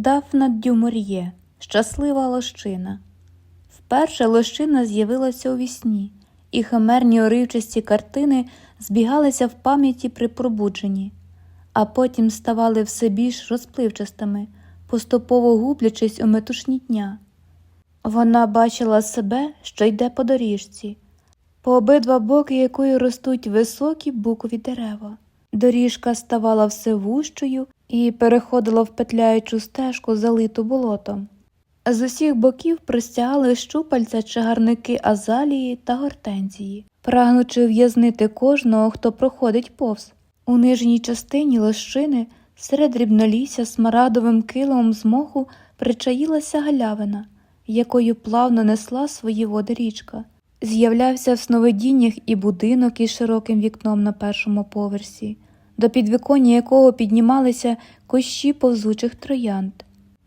Дафна Дюмор'є, щаслива лощина. Вперше лощина з'явилася у вісні, і химерні уривчасті картини збігалися в пам'яті при пробудженні, а потім ставали все більш розпливчастими, поступово гублячись у метушні дня. Вона бачила себе, що йде по доріжці, по обидва боки якої ростуть високі букові дерева. Доріжка ставала все вущою і переходила в петляючу стежку, залиту болотом. З усіх боків простягали щупальця чагарники азалії та гортензії, прагнучи в'язнити кожного, хто проходить повз. У нижній частині лощини серед дрібнолісся смарадовим килимом з моху причаїлася галявина, якою плавно несла свої води річка. З'являвся в сновидіннях і будинок із широким вікном на першому поверсі, до підвіконня якого піднімалися кущі повзучих троянд.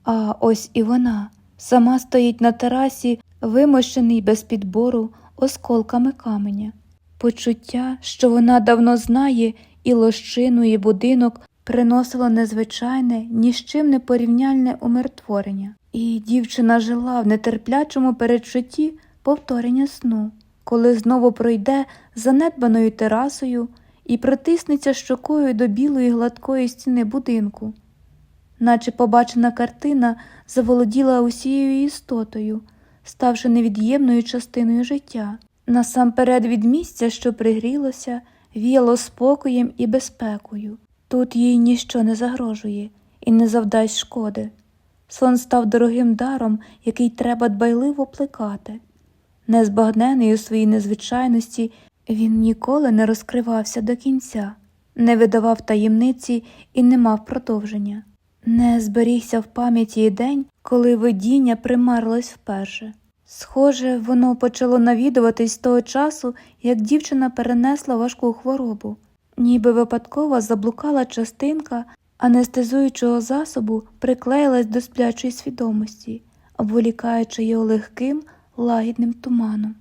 А ось і вона сама стоїть на терасі, вимощений без підбору осколками каменя. Почуття, що вона давно знає, і лощину, і будинок приносило незвичайне, ні з чим не порівняльне умиротворення. І дівчина жила в нетерплячому передчутті повторення сну, коли знову пройде занедбаною терасою і притиснеться щокою до білої гладкої стіни будинку. Наче побачена картина заволоділа усією істотою, ставши невід'ємною частиною життя. Насамперед від місця, що пригрілося, віяло спокоєм і безпекою. Тут їй ніщо не загрожує і не завдасть шкоди. Сон став дорогим даром, який треба дбайливо плекати. Незбагнений у своїй незвичайності, він ніколи не розкривався до кінця, не видавав таємниці і не мав продовження. Не зберігся в пам'яті і день, коли видіння примарилось вперше. Схоже, воно почало навідуватись того часу, як дівчина перенесла важку хворобу, ніби випадково заблукала частинка анестезуючого засобу приклеїлась до сплячої свідомості, обволікаючи його легким, лагідним туманом.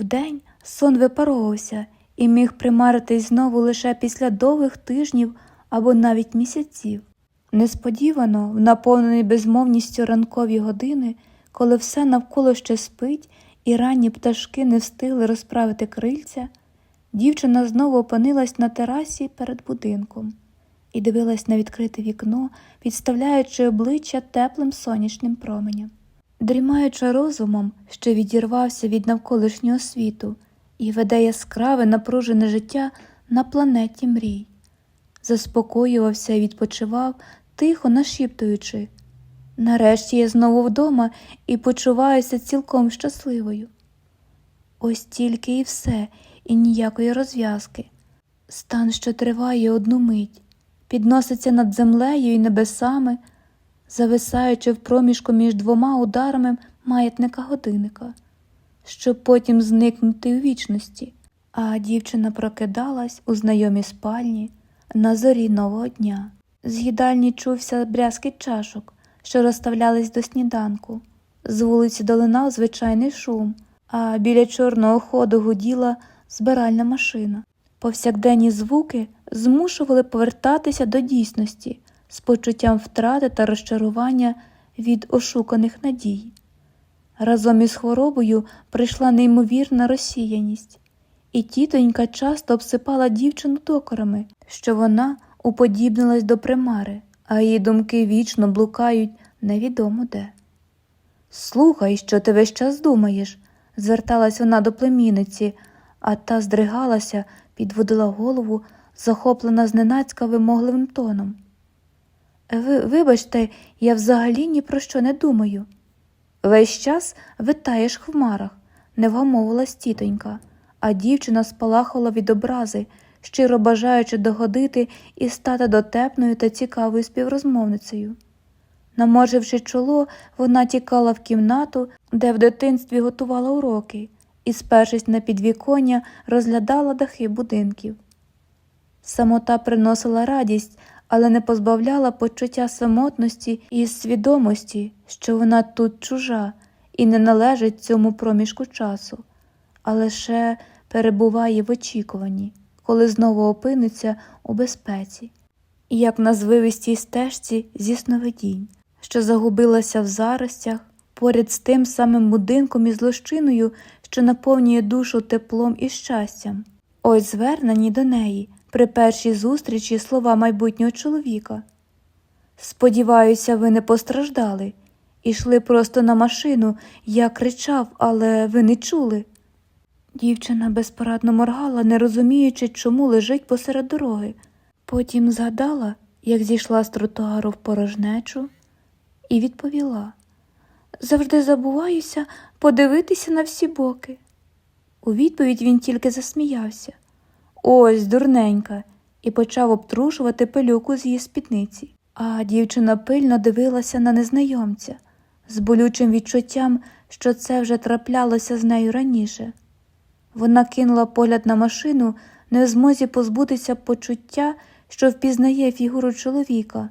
Вдень сон випаровувався і міг примаритись знову лише після довгих тижнів або навіть місяців. Несподівано, в наповненій безмовністю ранкові години, коли все навколо ще спить і ранні пташки не встигли розправити крильця, дівчина знову опинилась на терасі перед будинком і дивилась на відкрите вікно, підставляючи обличчя теплим сонячним променям. Дрімаючи розумом, що відірвався від навколишнього світу і веде яскраве напружене життя на планеті мрій, заспокоювався і відпочивав, тихо нашіптуючи. Нарешті я знову вдома і почуваюся цілком щасливою. Ось тільки і все, і ніякої розв'язки. Стан, що триває одну мить, підноситься над землею і небесами, зависаючи в проміжку між двома ударами маятника годинника, щоб потім зникнути у вічності. А дівчина прокидалась у знайомій спальні на зорі нового дня. З їдальні чувся брязкіт чашок, що розставлялись до сніданку. З вулиці долинав звичайний шум, а біля чорного ходу гуділа збиральна машина. Повсякденні звуки змушували повертатися до дійсності з почуттям втрати та розчарування від ошуканих надій. Разом із хворобою прийшла неймовірна розсіяність, і тітонька часто обсипала дівчину токарами, що вона уподібнилась до примари, а її думки вічно блукають невідомо де. Слухай, що ти весь час думаєш, зверталась вона до племінниці, а та здригалася, підводила голову, захоплена зненацька вимогливим тоном. Ви, вибачте, я взагалі ні про що не думаю. Весь час витаєш хмарах, не вгамовувалась тітонька, а дівчина спалахувала від образи, щиро бажаючи догодити і стати дотепною та цікавою співрозмовницею. Наморживши чоло, вона тікала в кімнату, де в дитинстві готувала уроки, і, спершись на підвіконня, розглядала дахи будинків. Самота приносила радість, але не позбавляла почуття самотності і свідомості, що вона тут чужа і не належить цьому проміжку часу, а лише перебуває в очікуванні, коли знову опиниться у безпеці, як на звивистій стежці зі сновидінь, що загубилася в заростях, поряд з тим самим будинком із лощиною, що наповнює душу теплом і щастям. Ось звернені до неї при першій зустрічі слова майбутнього чоловіка. Сподіваюся, ви не постраждали. Ішли просто на машину, я кричав, але ви не чули. Дівчина безпорадно моргала, не розуміючи, чому лежить посеред дороги. Потім згадала, як зійшла з тротуару в порожнечу, і відповіла завжди забуваюся подивитися на всі боки. У відповідь він тільки засміявся. Ось, дурненька, і почав обтрушувати пилюку з її спідниці. А дівчина пильно дивилася на незнайомця з болючим відчуттям, що це вже траплялося з нею раніше. Вона кинула погляд на машину, не в змозі позбутися почуття, що впізнає фігуру чоловіка,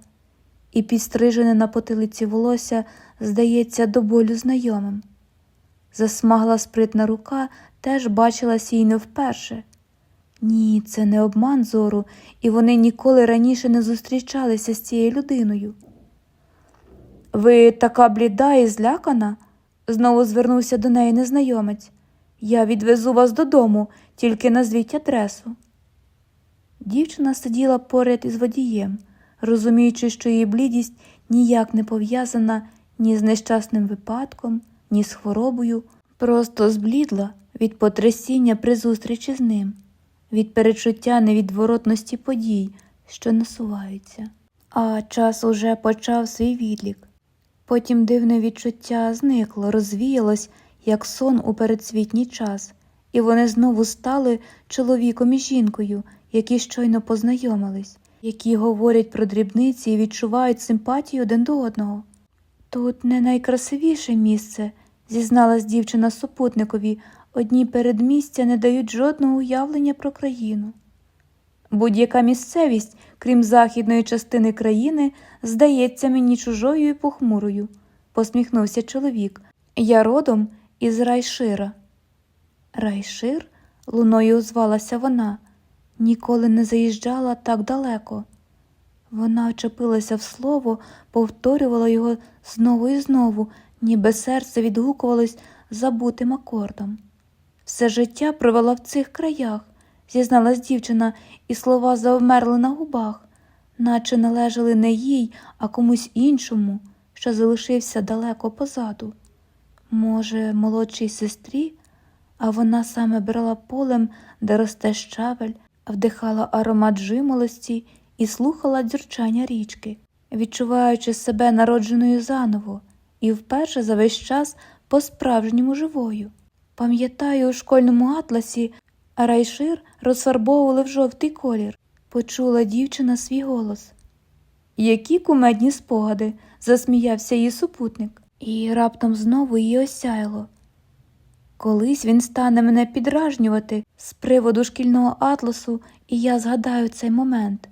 і підстрижене на потилиці волосся здається до болю знайомим. Засмагла спритна рука теж бачилась їй не вперше. Ні, це не обман зору, і вони ніколи раніше не зустрічалися з цією людиною. Ви така бліда і злякана? знову звернувся до неї незнайомець. Я відвезу вас додому, тільки назвіть адресу. Дівчина сиділа поряд із водієм, розуміючи, що її блідість ніяк не пов'язана ні з нещасним випадком, ні з хворобою, просто зблідла від потрясіння при зустрічі з ним, від перечуття невідворотності подій, що насуваються. А час уже почав свій відлік. Потім дивне відчуття зникло, розвіялось, як сон у передсвітній час, і вони знову стали чоловіком і жінкою, які щойно познайомились, які говорять про дрібниці і відчувають симпатію один до одного. Тут не найкрасивіше місце, зізналась дівчина супутникові, одні передмістя не дають жодного уявлення про країну. Будь-яка місцевість, крім західної частини країни, здається мені чужою і похмурою, посміхнувся чоловік. Я родом із Райшира. Райшир? луною озвалася вона, ніколи не заїжджала так далеко. Вона очепилася в слово, повторювала його знову і знову, ніби серце відгукувалось забутим акордом. Все життя провела в цих краях, зізналась дівчина, і слова завмерли на губах, наче належали не їй, а комусь іншому, що залишився далеко позаду. Може, молодшій сестрі, а вона саме брала полем, де росте щавель, вдихала аромат жимолості і слухала дзюрчання річки, відчуваючи себе народженою заново і вперше за весь час по-справжньому живою. Пам'ятаю, у школьному атласі райшир розфарбовували в жовтий колір. Почула дівчина свій голос. Які кумедні спогади, засміявся її супутник, і раптом знову її осяяло. Колись він стане мене підражнювати з приводу шкільного атласу, і я згадаю цей момент.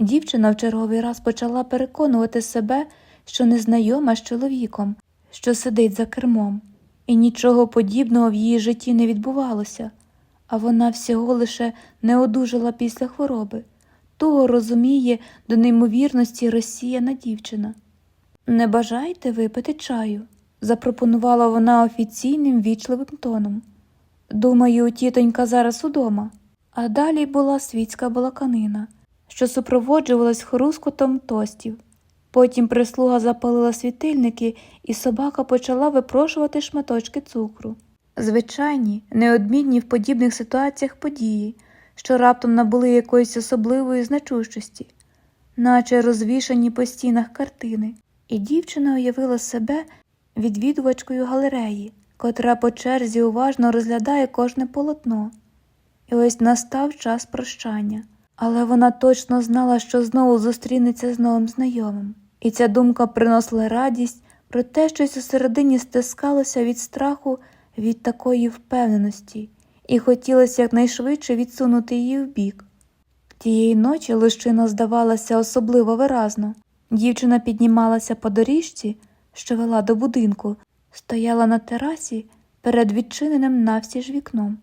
Дівчина в черговий раз почала переконувати себе, що незнайома з чоловіком, що сидить за кермом, і нічого подібного в її житті не відбувалося, а вона всього лише не одужала після хвороби. Того розуміє до неймовірності розсіяна дівчина. Не бажаєте випити чаю? запропонувала вона офіційним вічливим тоном. Думаю, тітонька зараз удома. А далі була світська балаканина, що супроводжувалась хрускотом тостів. Потім прислуга запалила світильники, і собака почала випрошувати шматочки цукру. Звичайні, неодмінні в подібних ситуаціях події, що раптом набули якоїсь особливої значущості, наче розвішані по стінах картини, і дівчина уявила себе відвідувачкою галереї, котра по черзі уважно розглядає кожне полотно. І ось настав час прощання, але вона точно знала, що знову зустрінеться з новим знайомим, і ця думка приносила радість про те, щось усередині стискалося від страху від такої впевненості, і хотілося якнайшвидше відсунути її вбік. Тієї ночі лищина здавалася особливо виразно. Дівчина піднімалася по доріжці, що вела до будинку, стояла на терасі перед відчиненим навстіж вікном.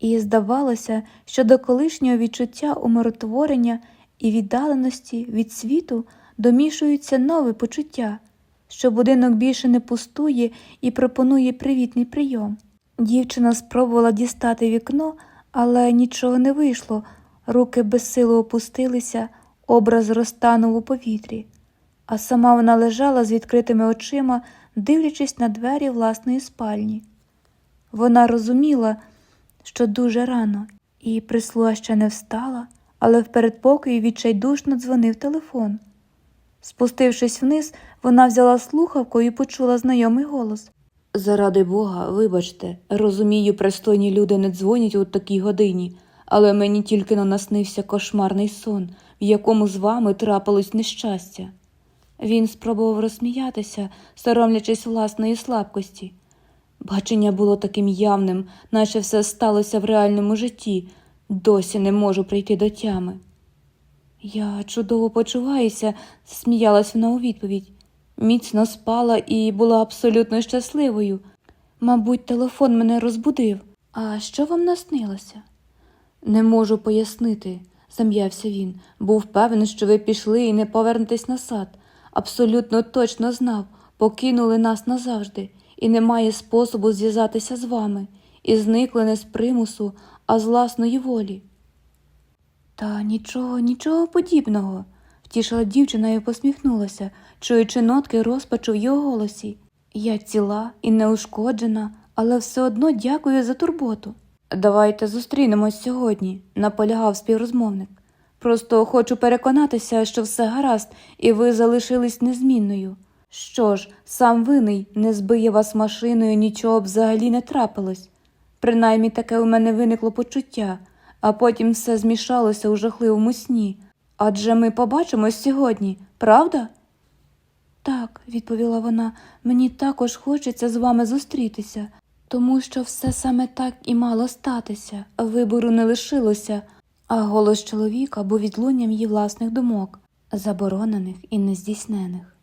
І здавалося, що до колишнього відчуття умиротворення і віддаленості від світу домішуються нові почуття, що будинок більше не пустує і пропонує привітний прийом. Дівчина спробувала дістати вікно, але нічого не вийшло. Руки безсило опустилися, образ розтанув у повітрі, а сама вона лежала з відкритими очима, дивлячись на двері власної спальні. Вона розуміла, що дуже рано, і прислуга ще не встала, але в передпокої відчайдушно дзвонив телефон. Спустившись вниз, вона взяла слухавку і почула знайомий голос. Заради Бога, вибачте, розумію, пристойні люди не дзвонять у такій годині, але мені тільки наснився кошмарний сон, в якому з вами трапилось нещастя. Він спробував розсміятися, соромлячись власної слабкості. Бачення було таким явним, наче все сталося в реальному житті, досі не можу прийти до тями. Я чудово почуваюся, сміялась вона у відповідь. Міцно спала і була абсолютно щасливою. Мабуть, телефон мене розбудив. А що вам наснилося? Не можу пояснити, зам'явся він. Був певен, що ви пішли і не повернетесь на сад. Абсолютно точно знав, покинули нас назавжди, і немає способу зв'язатися з вами, і зникли не з примусу, а з власної волі. Та нічого, нічого подібного, втішила дівчина і посміхнулася, чуючи нотки розпачу в його голосі. Я ціла і неушкоджена, але все одно дякую за турботу. Давайте зустрінемось сьогодні, наполягав співрозмовник. Просто хочу переконатися, що все гаразд, і ви залишились незмінною. Що ж, сам винний не збиє вас машиною, нічого б взагалі не трапилось. Принаймні таке у мене виникло почуття, а потім все змішалося у жахливому сні. Адже ми побачимось сьогодні, правда? Так, відповіла вона, мені також хочеться з вами зустрітися, тому що все саме так і мало статися, вибору не лишилося, а голос чоловіка був відлунням її власних думок, заборонених і нездійснених.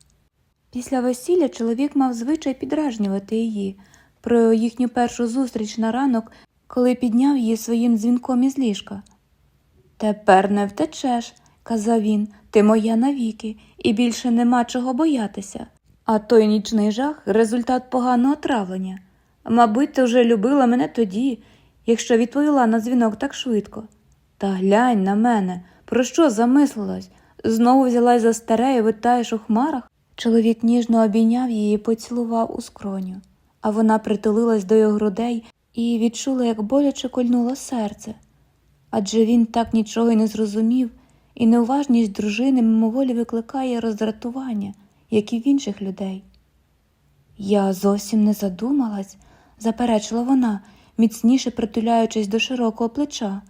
Після весілля чоловік мав звичай підражнювати її про їхню першу зустріч на ранок, коли підняв її своїм дзвінком із ліжка. Тепер не втечеш, казав він, ти моя навіки, і більше нема чого боятися. А той нічний жах результат поганого травлення. Мабуть, ти вже любила мене тоді, якщо відповіла на дзвінок так швидко. Та глянь на мене, про що замислилась? Знову взялась за старе і витаєш у хмарах? Чоловік ніжно обійняв її і поцілував у скроню, а вона притулилась до його грудей і відчула, як боляче кольнуло серце. Адже він так нічого й не зрозумів, і неуважність дружини мимоволі викликає роздратування, як і в інших людей. Я зовсім не задумалась, заперечила вона, міцніше притуляючись до широкого плеча.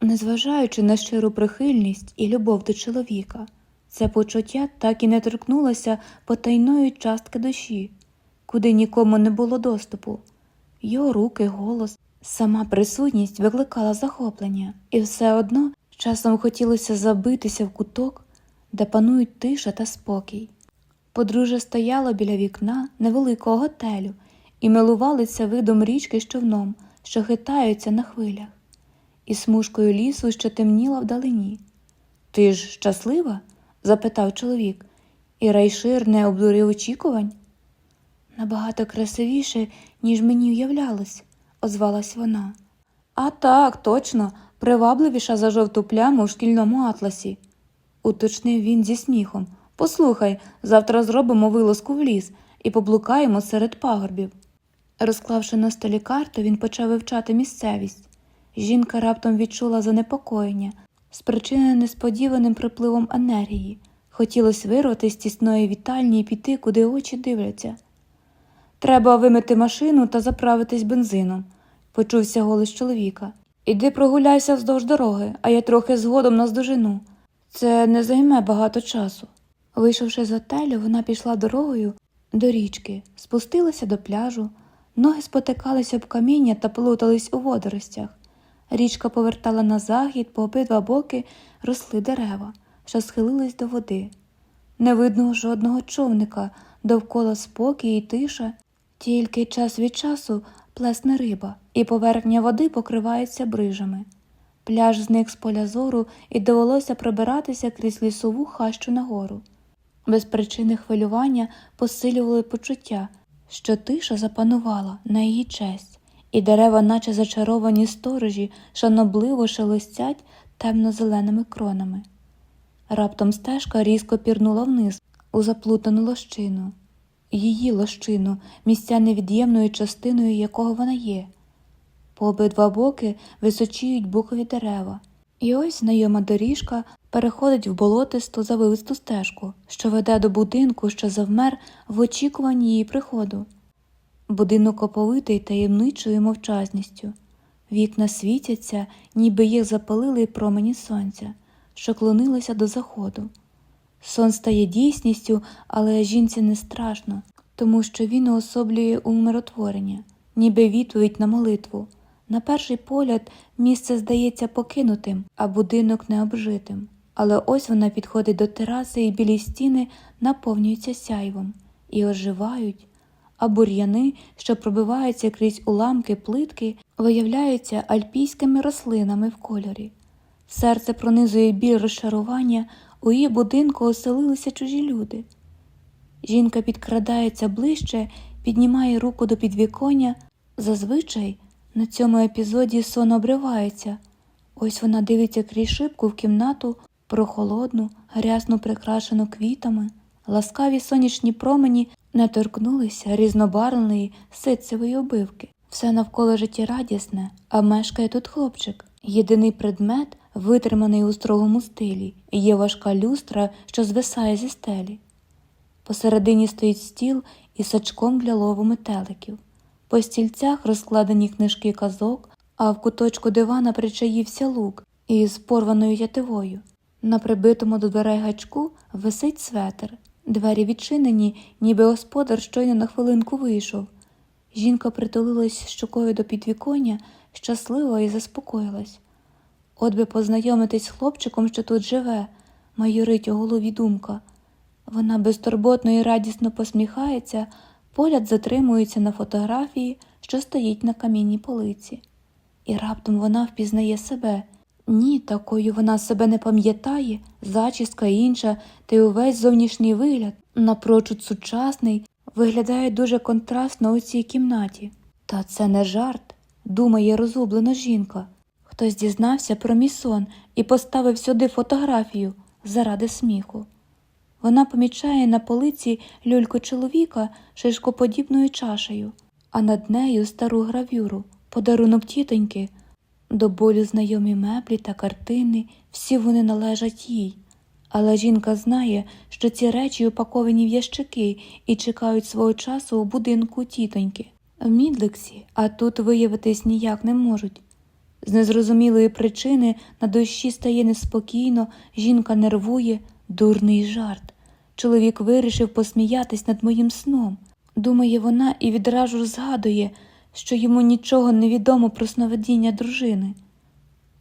Незважаючи на щиру прихильність і любов до чоловіка, це почуття так і не торкнулося потайної частки душі, куди нікому не було доступу. Його руки, голос, сама присутність викликала захоплення, і все одно часом хотілося забитися в куток, де панують тиша та спокій. Подружжя стояло біля вікна невеликого готелю і милувалися видом річки з човном, що хитаються на хвилях, і смужкою лісу, що темніла вдалині. Ти ж щаслива? запитав чоловік, і Райшир не обдурив очікувань. Набагато красивіше, ніж мені уявлялось, озвалась вона. А так, точно, привабливіша за жовту пляму в шкільному атласі, уточнив він зі сміхом. Послухай, завтра зробимо вилазку в ліс і поблукаємо серед пагорбів. Розклавши на столі карту, він почав вивчати місцевість. Жінка раптом відчула занепокоєння, спричинене несподіваним припливом енергії. Хотілося вирвати з тісної вітальні і піти, куди очі дивляться. Треба вимити машину та заправитись бензином, почувся голос чоловіка. Іди прогуляйся вздовж дороги, а я трохи згодом наздожену. Це не займе багато часу. Вийшовши з готелю, вона пішла дорогою до річки, спустилася до пляжу, ноги спотикалися об каміння та плутались у водоростях. Річка повертала на захід, по обидва боки росли дерева, що схилились до води. Не видно жодного човника, довкола спокій і тиша, тільки час від часу плесне риба, і поверхня води покривається брижами. Пляж зник з поля зору і довелося пробиратися крізь лісову хащу нагору. Без причини хвилювання посилювали почуття, що тиша запанувала на її честь, і дерева, наче зачаровані сторожі, шанобливо шелестять темно-зеленими кронами. Раптом стежка різко пірнула вниз у заплутану лощину, її лощину, місця невід'ємною частиною якого вона є. По обидва боки височіють букові дерева, і ось знайома доріжка переходить в болотисту завивисту стежку, що веде до будинку, що завмер в очікуванні її приходу. Будинок оповитий таємничою мовчазністю. Вікна світяться, ніби їх запалили промені сонця, що клонилися до заходу. Сон стає дійсністю, але жінці не страшно, тому що він уособлює умиротворення, ніби відповідь на молитву. На перший погляд місце здається покинутим, а будинок необжитим. Але ось вона підходить до тераси, і білі стіни наповнюються сяйвом і оживають, а бур'яни, що пробиваються крізь уламки плитки, виявляються альпійськими рослинами в кольорі. Серце пронизує біль розчарування, у її будинку оселилися чужі люди. Жінка підкрадається ближче, піднімає руку до підвіконня. Зазвичай на цьому епізоді сон обривається. Ось вона дивиться крізь шибку в кімнату прохолодну, грязно прикрашену квітами. Ласкаві сонячні промені не торкнулися різнобарвної ситцевої обивки. Все навколо життєрадісне, а мешкає тут хлопчик. Єдиний предмет, витриманий у строгому стилі, є важка люстра, що звисає зі стелі. Посередині стоїть стіл із сачком для лову метеликів. По стільцях розкладені книжки казок, а в куточку дивана причаївся лук із порваною тятивою. На прибитому до дверей гачку висить светер. Двері відчинені, ніби господар щойно на хвилинку вийшов. Жінка притулилась щокою до підвіконня, щаслива і заспокоїлась. От би познайомитись з хлопчиком, що тут живе, майорить у голові думка. Вона безтурботно і радісно посміхається, погляд затримується на фотографії, що стоїть на камінній полиці. І раптом вона впізнає себе. Ні, такою вона себе не пам'ятає, зачіска інша, та й увесь зовнішній вигляд, напрочуд сучасний, виглядає дуже контрастно у цій кімнаті. Та це не жарт, думає розгублена жінка. Хтось дізнався про мій сон і поставив сюди фотографію заради сміху. Вона помічає на полиці люльку чоловіка шишкоподібною чашею, а над нею стару гравюру, подарунок тітоньки. До болю знайомі меблі та картини, всі вони належать їй. Але жінка знає, що ці речі упаковані в ящики і чекають свого часу у будинку тітоньки. В Мідлексі, а тут виявитись ніяк не можуть. З незрозумілої причини на душі стає неспокійно, жінка нервує, дурний жарт. Чоловік вирішив посміятись над моїм сном, думає вона і відразу згадує, що йому нічого не відомо про сновидіння дружини.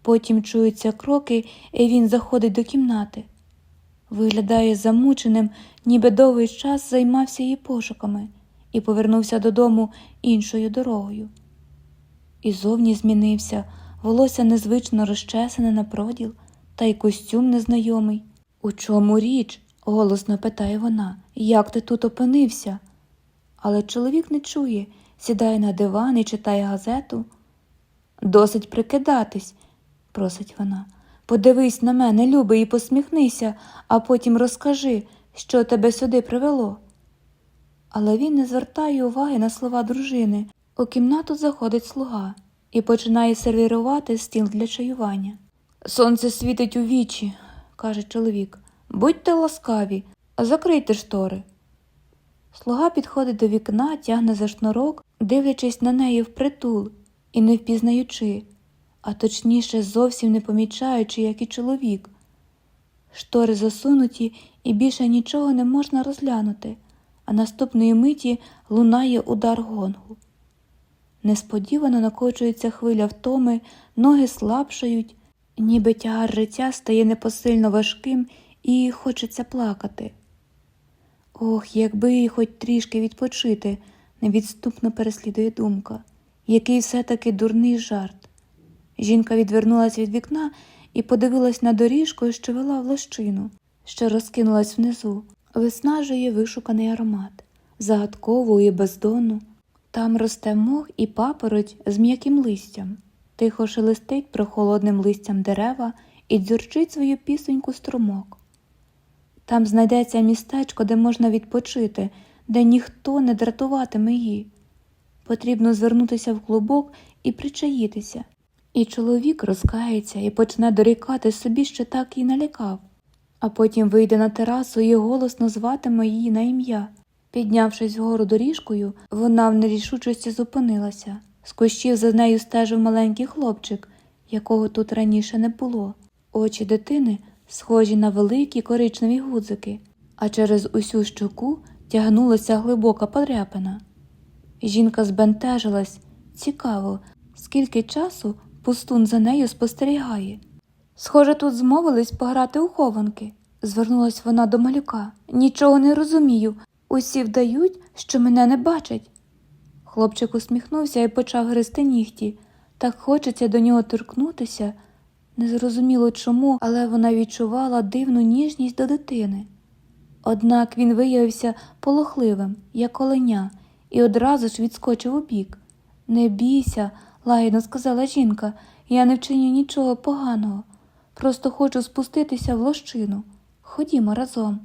Потім чуються кроки, і він заходить до кімнати. Виглядає замученим, ніби довгий час займався її пошуками і повернувся додому іншою дорогою. І зовні змінився, волосся незвично розчесане на проділ, та й костюм незнайомий. У чому річ? голосно питає вона. Як ти тут опинився? Але чоловік не чує, сідає на диван і читає газету. Досить прикидатись, просить вона. Подивись на мене, любий, і посміхнися, а потім розкажи, що тебе сюди привело. Але він не звертає уваги на слова дружини. У кімнату заходить слуга і починає сервірувати стіл для чаювання. Сонце світить у вічі, каже чоловік. Будьте ласкаві, закрийте штори. Слуга підходить до вікна, тягне за шнурок, дивлячись на неї впритул і не впізнаючи, а точніше, зовсім не помічаючи, як і чоловік. Штори засунуті і більше нічого не можна розглянути, а наступної миті лунає удар гонгу. Несподівано накочується хвиля втоми, ноги слабшають, ніби тягар життя стає непосильно важким і хочеться плакати. Ох, якби їй хоч трішки відпочити, невідступно переслідує думка, який все-таки дурний жарт. Жінка відвернулась від вікна і подивилась на доріжку, що вела в лощину, що розкинулась внизу, виснажує вишуканий аромат, загадкову і бездонну. Там росте мох і папороть з м'яким листям, тихо шелестить прохолодним листям дерева і дзюрчить свою пісеньку струмок. Там знайдеться містечко, де можна відпочити, де ніхто не дратуватиме її. Потрібно звернутися в клубок і причаїтися. І чоловік розкається і почне дорікати собі, що так і налякав, а потім вийде на терасу і голосно зватиме її на ім'я. Піднявшись вгору доріжкою, вона в нерішучості зупинилася. З кущів за нею стежив маленький хлопчик, якого тут раніше не було. Очі дитини схожі на великі коричневі гудзики, а через усю щоку тягнулася глибока подряпина. Жінка збентежилась. Цікаво, скільки часу пустун за нею спостерігає. Схоже, тут змовились пограти у хованки. Звернулась вона до малюка. Нічого не розумію. Усі вдають, що мене не бачать. Хлопчик усміхнувся і почав гризти нігті. Так хочеться до нього торкнутися. Незрозуміло чому, але вона відчувала дивну ніжність до дитини. Однак він виявився полохливим, як оленя, і одразу ж відскочив у бік. Не бійся, лагідно сказала жінка, я не вчиню нічого поганого. Просто хочу спуститися в лощину. Ходімо разом.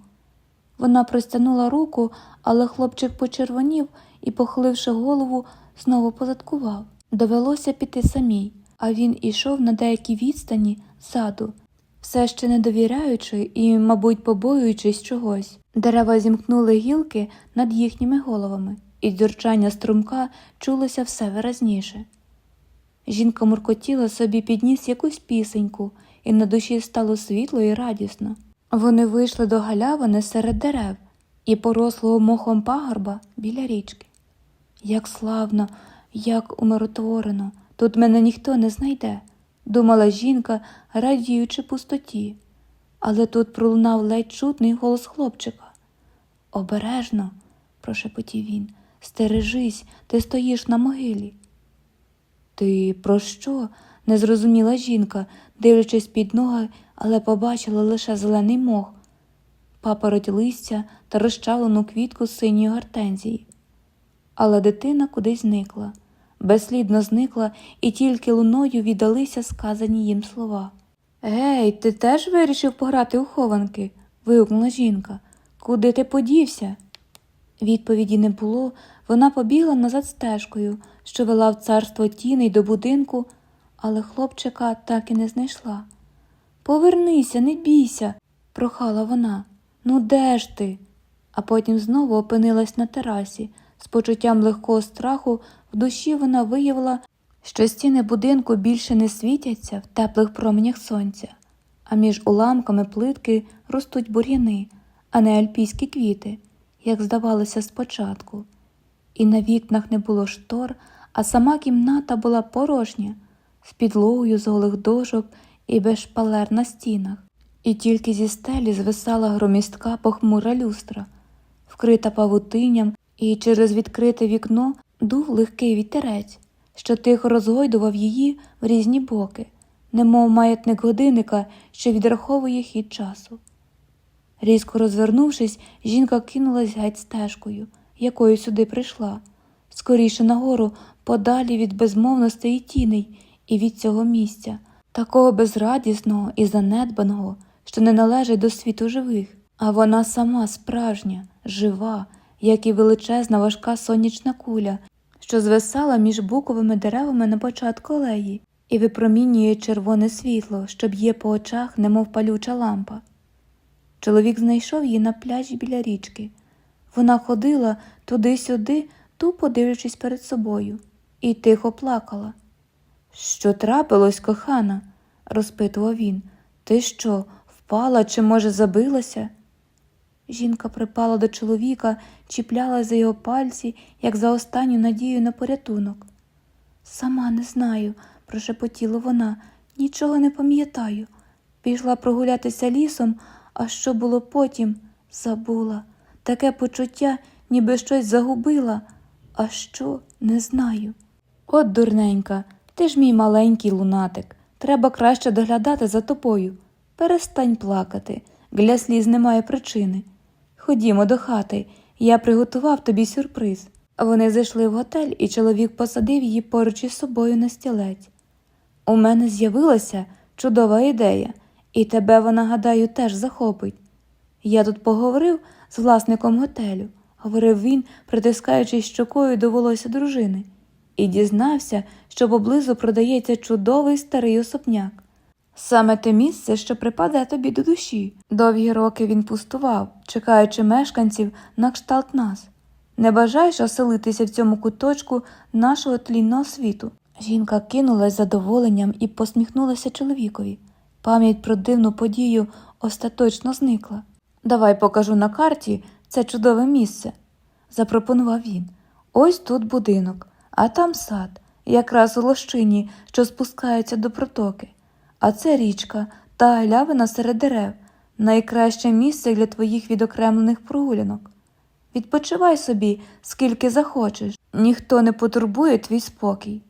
Вона простягнула руку, але хлопчик почервонів і, похиливши голову, знову позадкував. Довелося піти самій, а він ішов на деякій відстані ззаду, все ще не довіряючи і, мабуть, побоюючись чогось. Дерева зімкнули гілки над їхніми головами, і дзюрчання струмка чулося все виразніше. Жінка муркотіла собі підніс якусь пісеньку, і на душі стало світло і радісно. Вони вийшли до галявини серед дерев і порослого мохом пагорба біля річки. Як славно, як умиротворено, тут мене ніхто не знайде, думала жінка, радіючи пустоті. Але тут пролунав ледь чутний голос хлопчика. Обережно, прошепотів він, стережись, ти стоїш на могилі. Ти про що? не зрозуміла жінка, дивлячись під ноги, але побачила лише зелений мох, папороть листя та розчавлену квітку синьої гортензії. Але дитина кудись зникла, безслідно зникла, і тільки луною віддалися сказані їм слова. Гей, ти теж вирішив пограти у хованки? вигукнула жінка. Куди ти подівся? Відповіді не було, вона побігла назад стежкою, що вела в царство тіней до будинку, але хлопчика так і не знайшла. Повернися, не бійся, прохала вона. Ну де ж ти? А потім знову опинилась на терасі. З почуттям легкого страху в душі вона виявила, що стіни будинку більше не світяться в теплих променях сонця, а між уламками плитки ростуть бур'яни, а не альпійські квіти, як здавалося спочатку. І на вікнах не було штор, а сама кімната була порожня, з підлогою з голих дошок і без шпалер на стінах. І тільки зі стелі звисала громістка похмура люстра, вкрита павутинням, і через відкрите вікно дув легкий вітерець, що тихо розгойдував її в різні боки, немов маятник годинника, що відраховує хід часу. Різко розвернувшись, жінка кинулась геть стежкою, якою сюди прийшла, скоріше нагору, подалі від безмовностей і тіней, і від цього місця, такого безрадісного і занедбаного, що не належить до світу живих, а вона сама справжня, жива, як і величезна важка сонячна куля, що звисала між буковими деревами на початку алеї і випромінює червоне світло, що б'є по очах, немов палюча лампа. Чоловік знайшов її на пляжі біля річки. Вона ходила туди-сюди, тупо дивлячись перед собою, і тихо плакала. Що трапилось, кохана? розпитував він. Ти що, впала чи, може, забилася? Жінка припала до чоловіка, чіпляла за його пальці, як за останню надію на порятунок. Сама не знаю, прошепотіла вона, нічого не пам'ятаю. Пішла прогулятися лісом, а що було потім, забула. Таке почуття, ніби щось загубила, а що не знаю. От, дурненька, ти ж мій маленький лунатик. Треба краще доглядати за тобою. Перестань плакати, для сліз немає причини. Ходімо до хати, я приготував тобі сюрприз. Вони зайшли в готель, і чоловік посадив її поруч із собою на стілець. У мене з'явилася чудова ідея, і тебе вона, гадаю, теж захопить. Я тут поговорив з власником готелю, говорив він, притискаючись щокою до волосся дружини, і дізнався, що поблизу продається чудовий старий особняк. Саме те місце, що припаде тобі до душі. Довгі роки він пустував, чекаючи мешканців на кшталт нас. Не бажаєш оселитися в цьому куточку нашого тлінного світу? Жінка кинулась задоволенням і посміхнулася чоловікові. Пам'ять про дивну подію остаточно зникла. Давай покажу на карті це чудове місце, запропонував він. Ось тут будинок, а там сад, якраз у лощині, що спускається до протоки. А це річка та галявина серед дерев, найкраще місце для твоїх відокремлених прогулянок. Відпочивай собі, скільки захочеш, ніхто не потурбує твій спокій.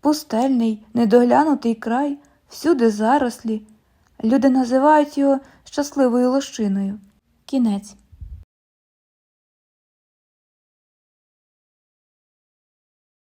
Пустельний, недоглянутий край, всюди зарослі. Люди називають його щасливою лощиною. Кінець.